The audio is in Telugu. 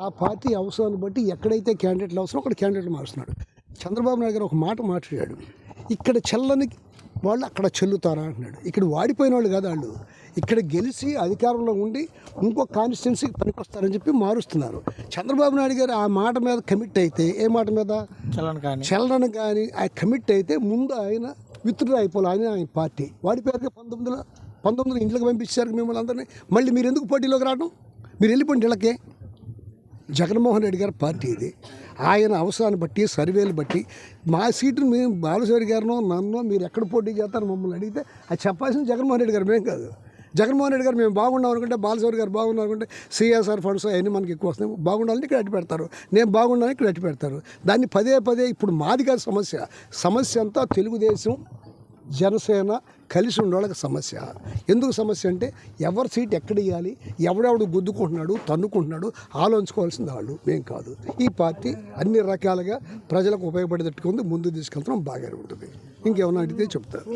ఆ పార్టీ అవసరాన్ని బట్టి ఎక్కడైతే క్యాండిడేట్లు అవసరం అక్కడ క్యాండిడేట్లు మారుస్తున్నాడు. చంద్రబాబు నాయుడు గారు ఒక మాట మాట్లాడాడు. ఇక్కడ చెల్లని వాళ్ళు అక్కడ చెల్లుతారా అంటున్నాడు. ఇక్కడ వాడిపోయిన వాళ్ళు కాదు వాళ్ళు. ఇక్కడ గెలిచి అధికారంలో ఉండి ఇంకో కాన్స్టిట్యున్సీకి పనికొస్తారని చెప్పి మారుస్తున్నారు. చంద్రబాబు నాయుడు గారు ఆ మాట మీద కమిట్ అయితే ఏ మాట మీద? చలన్ కానీ. ఆ కమిట్ అయితే ముందు ఆయన విత్డ్రా అయిపోవాలి. ఆయన ఆయన పార్టీ. వాడిపోయారు పంతొమ్మిదిలో పంతొమ్మిదిలో ఇంట్లోకి పంపించారు మిమ్మల్ని అందరినీ. మళ్ళీ మీరు ఎందుకు పోటీలోకి రావడం మీరు వెళ్ళిపోండి ఇళ్ళకే. జగన్మోహన్ రెడ్డి గారి పార్టీ ఇది. ఆయన అవసరాన్ని బట్టి సర్వేలు బట్టి మా సీటును మేము బాలశౌరి గారినో నన్నో మీరు ఎక్కడ పోటీ చేస్తారు మమ్మల్ని అడిగితే అది చెప్పాల్సింది జగన్మోహన్ రెడ్డి గారు మేము కాదు. జగన్మోహన్ రెడ్డి గారు మేము బాగున్నాం అనుకుంటే బాలశౌరి గారు బాగున్నాం అనుకుంటే సిఎస్ఆర్ ఫండ్స్ అవన్నీ మనకి ఎక్కువ వస్తాయి బాగుండాలని ఇక్కడ అట్టి పెడతారు. నేను బాగుండాలని ఇక్కడ అట్టి పెడతారు. దాన్ని పదే పదే ఇప్పుడు మాది కాదు సమస్య. సమస్య అంతా తెలుగుదేశం జనసేన కలిసి ఉండే వాళ్ళకి సమస్య. ఎందుకు సమస్య అంటే ఎవరి సీట్ ఎక్కడ ఇవ్వాలి ఎవడెవడు గుద్దుకుంటున్నాడు తన్నుకుంటున్నాడు ఆలోచించుకోవాల్సింది వాళ్ళు మేం కాదు. ఈ పార్టీ అన్ని రకాలుగా ప్రజలకు ఉపయోగపడేటట్టుకుంది ముందు తీసుకెళ్తాం బాగానే ఉంటుంది. ఇంకేమన్నా అడిగితే చెప్తారు.